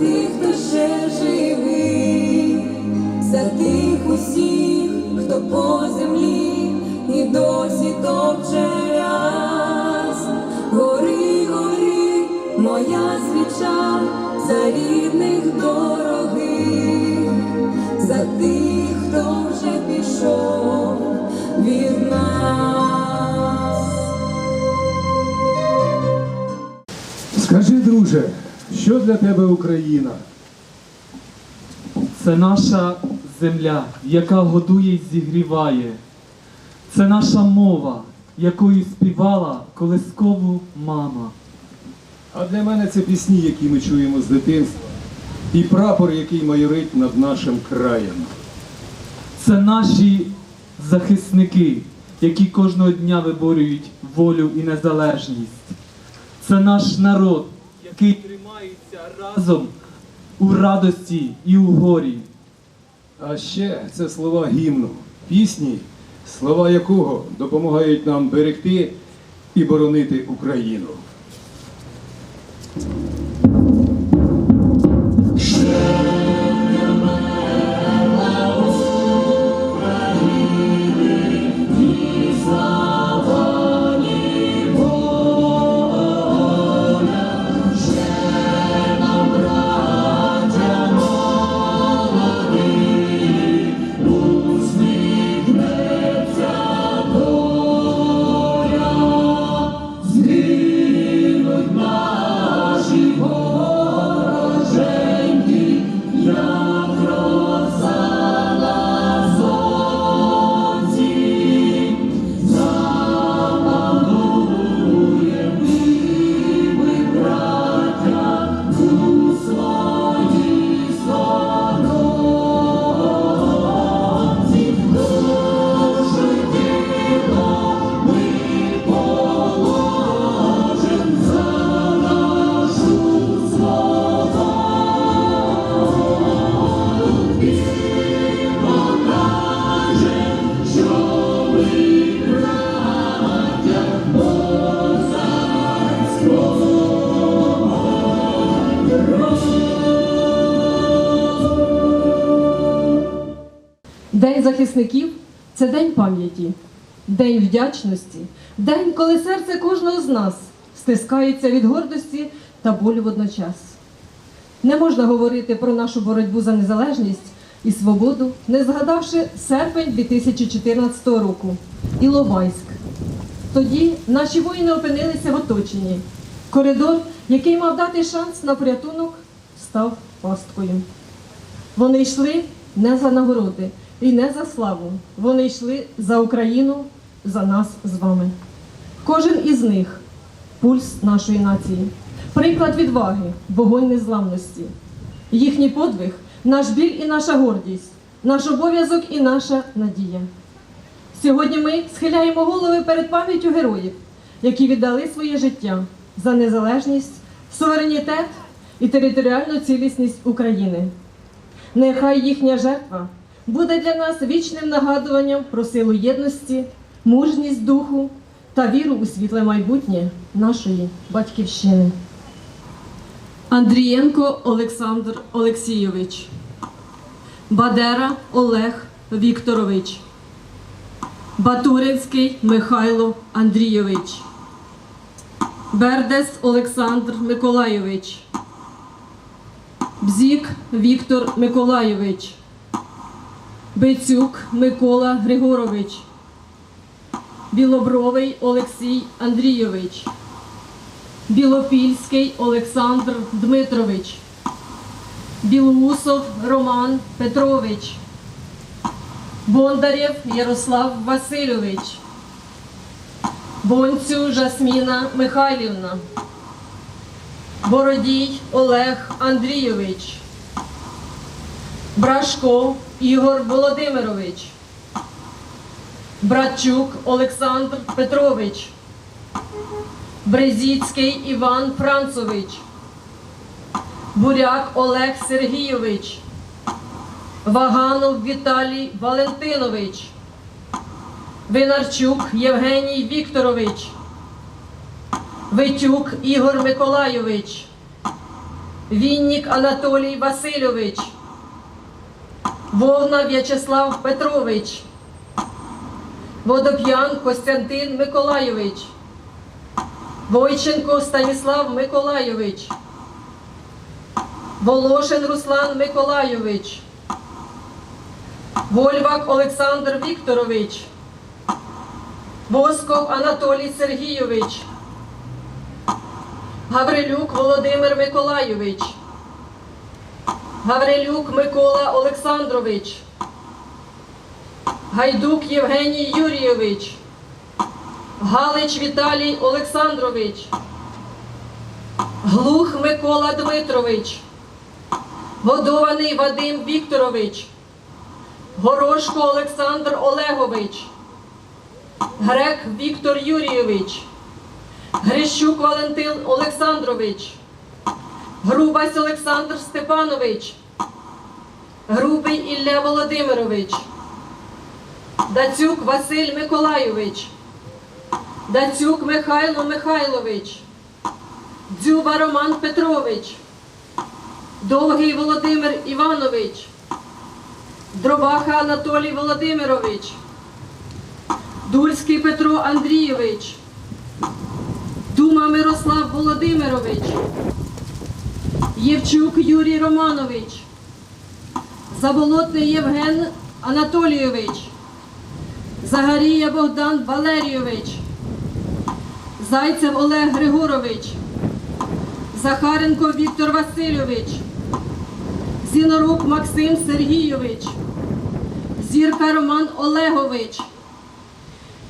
тих, хто ще живий, за тих усіх, хто по землі і досі топче ряс. Гори, гори, моя свіча, за рідних дорогих, за тих, хто вже пішов від нас. Скажи, друже, що для тебе Україна? Це наша земля, яка годує й зігріває. Це наша мова, якою співала колискову мама. А для мене це пісні, які ми чуємо з дитинства, і прапор, який майорить над нашим краєм. Це наші захисники, які кожного дня виборюють волю і незалежність. Це наш народ, який тримається разом у радості і у горі. А ще це слова гімну, пісні, слова якого допомагають нам берегти і боронити Україну. Це день пам'яті, день вдячності, день, коли серце кожного з нас стискається від гордості та болю водночас. Не можна говорити про нашу боротьбу за незалежність і свободу, не згадавши серпень 2014 року Іловайськ. Тоді наші воїни опинилися в оточенні. Коридор, який мав дати шанс на порятунок, став пасткою. Вони йшли не за нагороди і не за славу. Вони йшли за Україну, за нас з вами. Кожен із них пульс нашої нації, приклад відваги, вогонь незламності. Їхній подвиг, наш біль і наша гордість, наш обов'язок і наша надія. Сьогодні ми схиляємо голови перед пам'яттю героїв, які віддали своє життя за незалежність, суверенітет і територіальну цілісність України. Нехай їхня жертва буде для нас вічним нагадуванням про силу єдності, мужність духу та віру у світле майбутнє нашої батьківщини. Андрієнко Олександр Олексійович, Бадера Олег Вікторович, Батуринський Михайло Андрійович, Бердес Олександр Миколайович. Бзік Віктор Миколайович, Бецюк Микола Григорович, Білобровий Олексій Андрійович, Білопільський Олександр Дмитрович, Білоусов Роман Петрович, Бондарєв Ярослав Васильович, Бонцю Жасміна Михайлівна. Бородій Олег Андрійович, Брашко Ігор Володимирович, Братчук Олександр Петрович, Брезіцький Іван Францович, Буряк Олег Сергійович, Ваганов Віталій Валентинович, Винарчук Євгеній Вікторович. Витюк Ігор Миколайович, Віннік Анатолій Васильович, Вовна В'ячеслав Петрович, Водоп'ян Костянтин Миколайович, Войченко Станіслав Миколайович, Волошин Руслан Миколайович, Вольвак Олександр Вікторович, Восков Анатолій Сергійович, Гаврилюк Володимир Миколайович, Гаврилюк Микола Олександрович, Гайдук Євгеній Юрійович, Галич Віталій Олександрович, Глух Микола Дмитрович, Годований Вадим Вікторович, Горошко Олександр Олегович, Грек Віктор Юрійович, Грищук Валентин Олександрович, Грубась Олександр Степанович, Грубий Ілля Володимирович, Дацюк Василь Миколайович, Дацюк Михайло Михайлович, Дзюба Роман Петрович, Довгий Володимир Іванович, Дробаха Анатолій Володимирович, Дульський Петро Андрійович, Дума Мирослав Володимирович, Євчук Юрій Романович, Заболотний Євген Анатолійович, Загарія Богдан Валерійович, Зайцев Олег Григорович, Захаренко Віктор Васильович, Зінорук Максим Сергійович, Зірка Роман Олегович,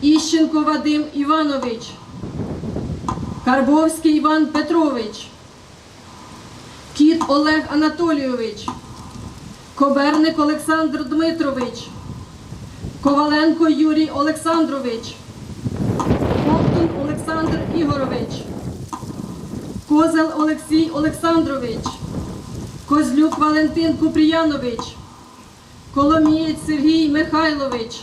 Іщенко Вадим Іванович, Карбовський Іван Петрович, Кіт Олег Анатолійович, Коберник Олександр Дмитрович, Коваленко Юрій Олександрович, Ковтун Олександр Ігорович, Козел Олексій Олександрович, Козлюк Валентин Купріянович, Коломієць Сергій Михайлович,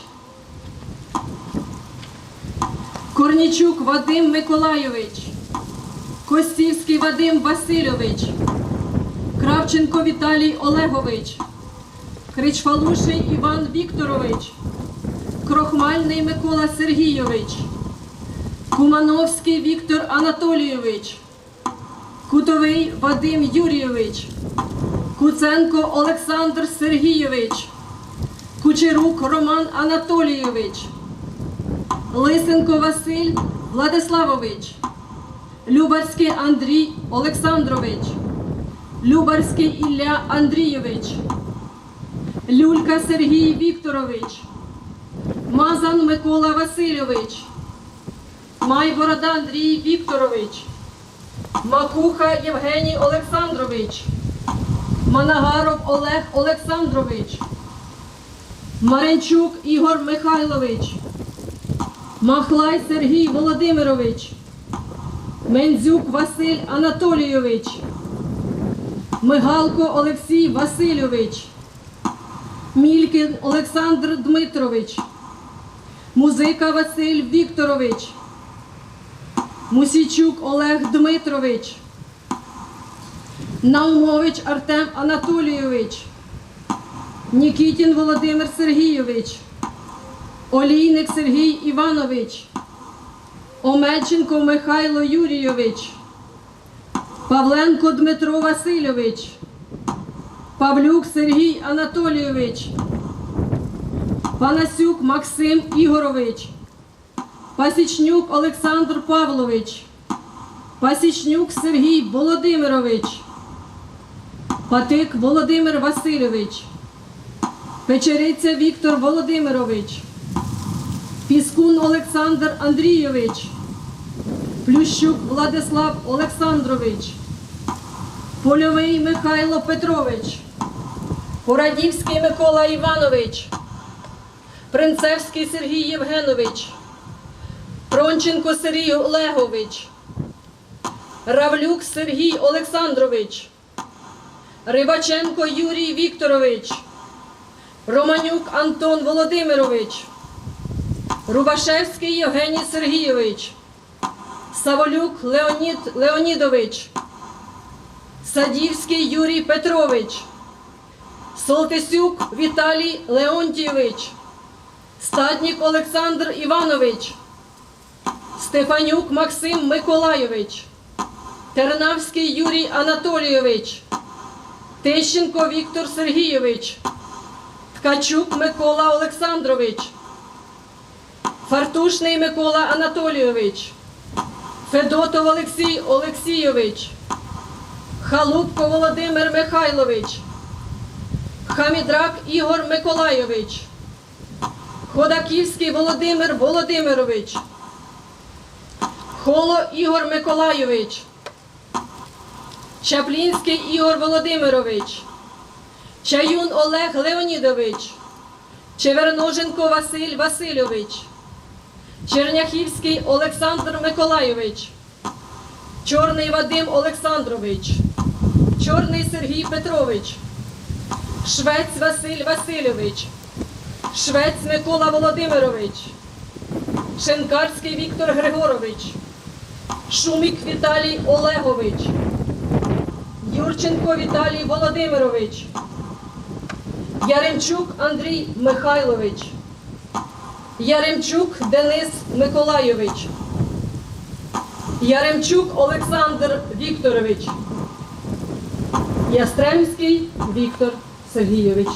Корнічук Вадим Миколайович, Костівський Вадим Васильович, Кравченко Віталій Олегович, Кричфалуший Іван Вікторович, Крохмальний Микола Сергійович, Кумановський Віктор Анатолійович, Кутовий Вадим Юрійович, Куценко Олександр Сергійович, Кучерук Роман Анатолійович, Лисенко Василь Владиславович, Любарський Андрій Олександрович, Любарський Ілля Андрійович, Люлька Сергій Вікторович, Мазан Микола Васильович, Майборода Андрій Вікторович, Макуха Євгеній Олександрович, Манагаров Олег Олександрович, Маренчук Ігор Михайлович, Махлай Сергій Володимирович, Мензюк Василь Анатолійович, Мигалко Олексій Васильович, Мількін Олександр Дмитрович, Музика Василь Вікторович, Мусійчук Олег Дмитрович, Наумович Артем Анатолійович, Нікітін Володимир Сергійович, Олійник Сергій Іванович, Омельченко Михайло Юрійович, Павленко Дмитро Васильович, Павлюк Сергій Анатолійович, Панасюк Максим Ігорович, Пасічнюк Олександр Павлович, Пасічнюк Сергій Володимирович, Патик Володимир Васильович, Печериця Віктор Володимирович, Піскун Олександр Андрійович, Плющук Владислав Олександрович, Польовий Михайло Петрович, Порадівський Микола Іванович, Принцевський Сергій Євгенович, Пронченко Сергій Олегович, Равлюк Сергій Олександрович, Рибаченко Юрій Вікторович, Романюк Антон Володимирович, Рубашевський Євгеній Сергійович, Саволюк Леонід Леонідович, Садівський Юрій Петрович, Солтисюк Віталій Леонтійович, Стаднік Олександр Іванович, Стефанюк Максим Миколайович, Тернавський Юрій Анатолійович, Тищенко Віктор Сергійович, Ткачук Микола Олександрович, Фартушний Микола Анатолійович, Федотов Олексій Олексійович, Халупко Володимир Михайлович, Хамідрак Ігор Миколайович, Ходаківський Володимир Володимирович, Холо Ігор Миколайович, Чаплінський Ігор Володимирович, Чаюн Олег Леонідович, Чеверноженко Василь Васильович, Черняхівський Олександр Миколайович, Чорний Вадим Олександрович, Чорний Сергій Петрович, Швець Василь Васильович, Швець Микола Володимирович, Шенкарський Віктор Григорович, Шумік Віталій Олегович, Юрченко Віталій Володимирович, Яремчук Андрій Михайлович, Яремчук Денис Миколайович, Яремчук Олександр Вікторович, Ястремський Віктор Сергійович.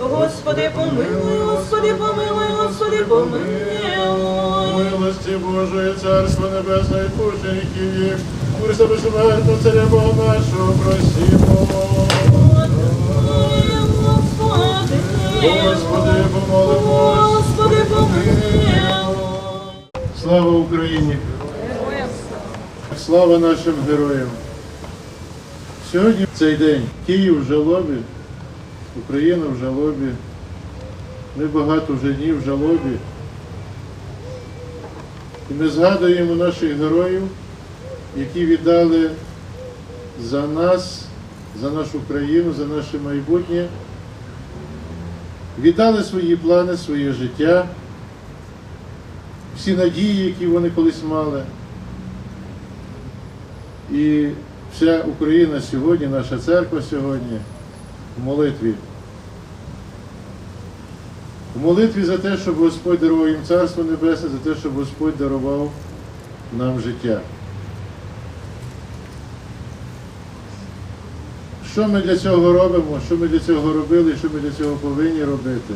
Господи, помилуй, Господи, помилуй, Господи, помилуй. Милості Божої, Царство Небесне, і пучеників їх, Христа безсмертного Царя Бога нашого, просімо. Господи, помолимось. Господи, помилуй. Слава Україні! Слава нашим героям! Сьогодні цей день Київ в жалобі, Україна в жалобі, ми багато вже днів в жалобі. І ми згадуємо наших героїв, які віддали за нас, за нашу країну, за наше майбутнє, віддали свої плани, своє життя всі надії, які вони колись мали. І вся Україна сьогодні, наша церква сьогодні в молитві. В молитві за те, щоб Господь дарував їм Царство Небесне, за те, щоб Господь дарував нам життя. Що ми для цього робимо, що ми для цього робили що ми для цього повинні робити?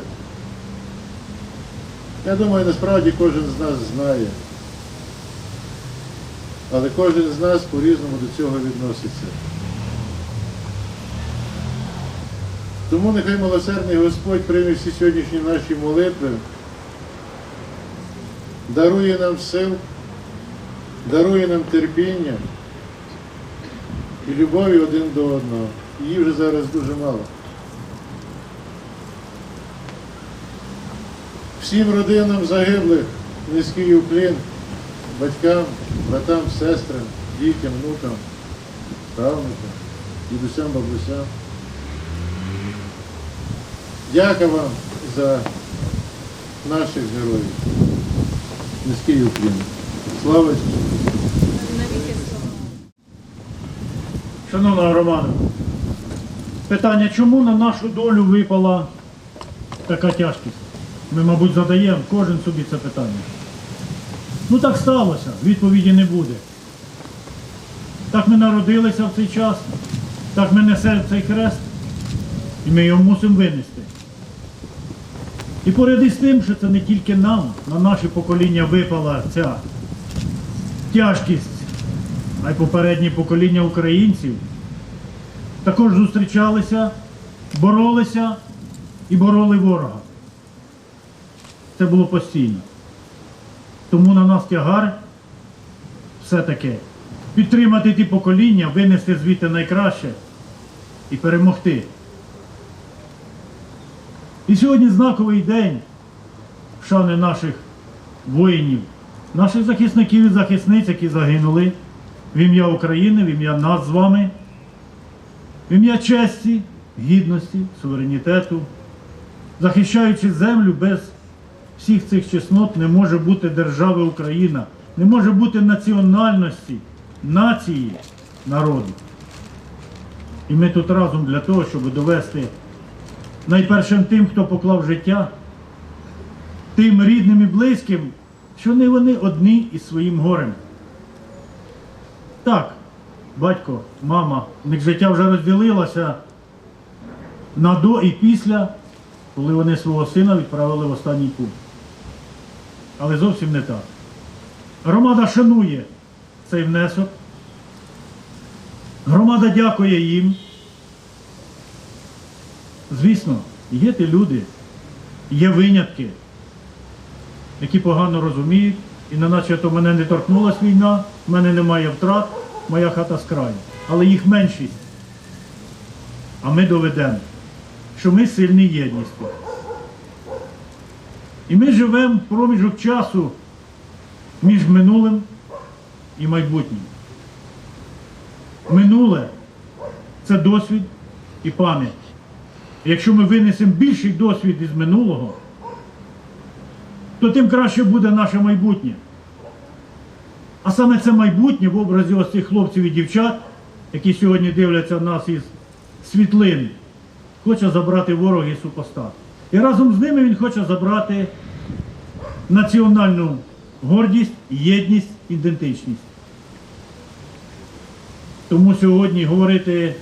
Я думаю, насправді кожен з нас знає. Але кожен з нас по-різному до цього відноситься. Тому нехай милосердний Господь прийме всі сьогоднішні наші молитви, дарує нам сил, дарує нам терпіння і любові один до одного. Її вже зараз дуже мало. Всім родинам загиблих низький уклін, батькам, братам, сестрам, дітям, внукам, правнукам, дідусям, бабусям. Дяка вам за наших героїв. Низький уклін. Слава! Шановна громада, питання, чому на нашу долю випала така тяжкість? Ми, мабуть, задаємо кожен собі це питання. Ну так сталося, відповіді не буде. Так ми народилися в цей час, так ми несемо цей хрест, і ми його мусимо винести. І поряд із тим, що це не тільки нам, на наше покоління випала ця тяжкість, а й попередні покоління українців також зустрічалися, боролися і бороли ворога. Це було постійно. Тому на нас тягар все-таки підтримати ті покоління, винести звідти найкраще і перемогти. І сьогодні знаковий день шани наших воїнів, наших захисників і захисниць, які загинули в ім'я України, в ім'я нас з вами, в ім'я честі, гідності, суверенітету. Захищаючи землю без всіх цих чеснот не може бути держави Україна, не може бути національності, нації, народу. І ми тут разом для того, щоб довести найпершим тим, хто поклав життя, тим рідним і близьким, що не вони одні із своїм горем. Так, батько, мама, у них життя вже розділилося на до і після, коли вони свого сина відправили в останній путь. Але зовсім не так. Громада шанує цей внесок. Громада дякує їм. Звісно, є ті люди, є винятки, які погано розуміють, і не наче то мене не торкнулась війна, в мене немає втрат, моя хата з краю. Але їх меншість. А ми доведемо, що ми сильні єдністю. І ми живемо в проміжок часу між минулим і майбутнім. Минуле це досвід і пам'ять. Якщо ми винесемо більший досвід із минулого, то тим краще буде наше майбутнє. А саме це майбутнє в образі ось цих хлопців і дівчат, які сьогодні дивляться нас із світлин, хоче забрати ворог і супостат. І разом з ними він хоче забрати національну гордість, єдність, ідентичність. Тому сьогодні говорити,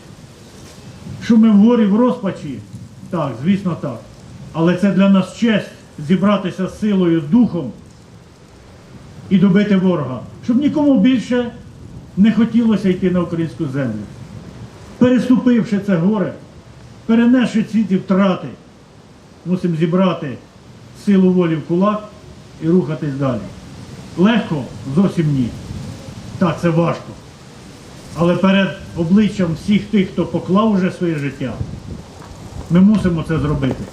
що ми в горі в розпачі, так, звісно так. Але це для нас честь зібратися з силою, духом і добити ворога, щоб нікому більше не хотілося йти на українську землю. Переступивши це горе, перенесши ці ті втрати, мусимо зібрати силу волі в кулак і рухатись далі. Легко? Зовсім ні. Так, це важко. Але перед обличчям всіх тих, хто поклав уже своє життя, ми мусимо це зробити.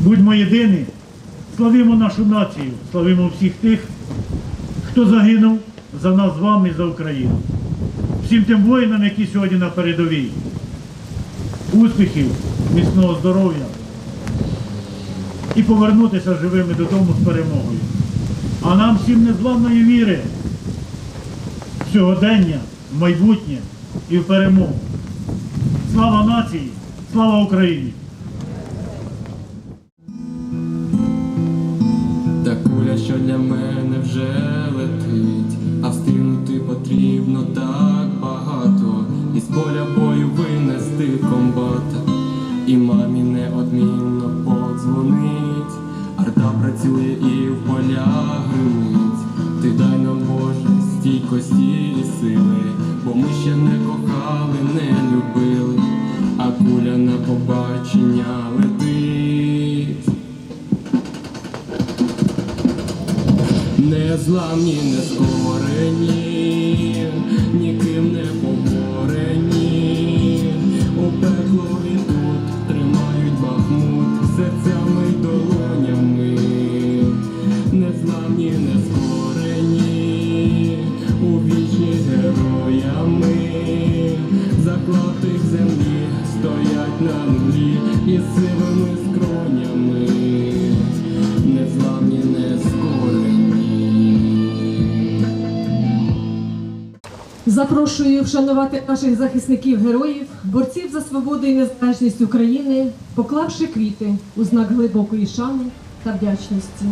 Будьмо єдині, славімо нашу націю, славімо всіх тих, хто загинув за нас з вами за Україну. Всім тим воїнам, які сьогодні на передовій. Успіхів, міцного здоров'я і повернутися живими додому з перемогою. А нам всім незламної віри сьогодення, в майбутнє і в перемогу. Слава нації, слава Україні! Героями, заклатих землі стоять на нулі із сивими скронями, незламні, не скорені. Запрошую вшанувати наших захисників-героїв, борців за свободу і незалежність України, поклавши квіти у знак глибокої шани та вдячності.